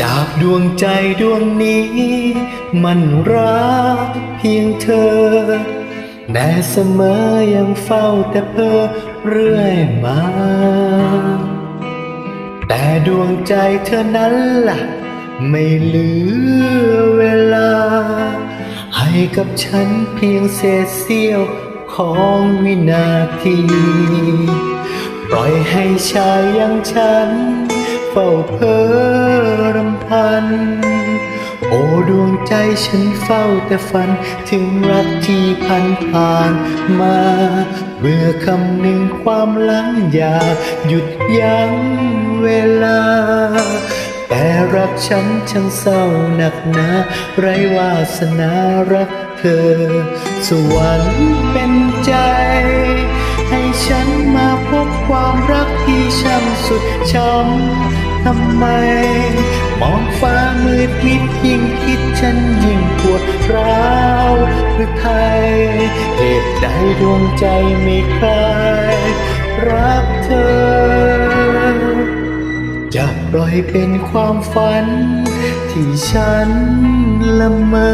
ดวงใจดวงนี้ มันรักเพียงเธอ แต่เสมอยังเฝ้าแต่เพ้อเรื่อยมา แต่ดวงใจเธอนั้นล่ะ ไม่เหลือเวลา ให้กับฉันเพียงเศษเสี้ยวของวินาที ปล่อยให้ชายอย่างฉัน เฝ้าเพ้อ ดวงใจฉันเฝ้าแต่ฝัน ถึงรักที่พันผ่านมา เมื่อคำหนึ่งความหลังอยา หยุดยั้งเวลา แต่รักฉันช่างเศร้าหนักหนา ไรวาสนารักเธอ สวรรค์เป็นใจให้ฉันมาพบความรักที่ช่างสุดช้ำทำไม มองฟ้ามืดมิดยิ่งคิดฉันยิ่งปวดร้าวหรือไทยเหตุใดดวงใจไม่คลายรักเธอ จะปล่อยเป็นความฝัน ที่ฉันละเมอ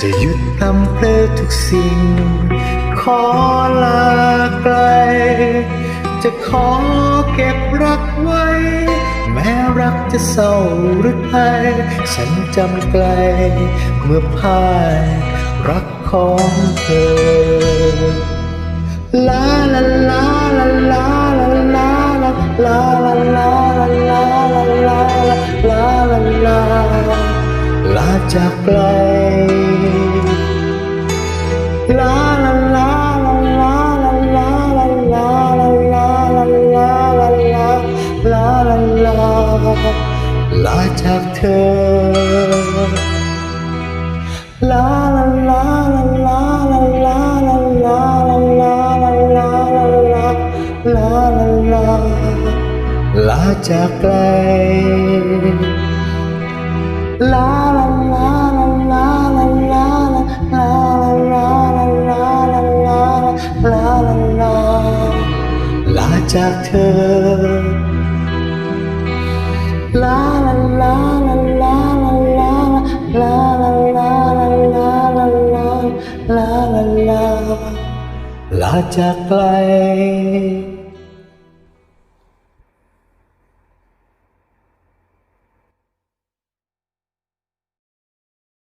จะหยุดทำเพลอทุกสิ่ง ขอลาไกล จะขอ รักจะเศร้าหรือไทยฉันจำไกลเมื่อพ่ายรักของเธอ ลาลาลาลาลาลาลาลาลาลาลาลาลาลาลาลาลาจากไกลล จากเธอลาลาลาลาลาลาลาลาลาลาลาลาลาลาลาลาลาลาจากไกล ลาลาลาลาลาลาลาลาลาลาลาลาลาลาลาลาลาจากเธอ ลาจากไกล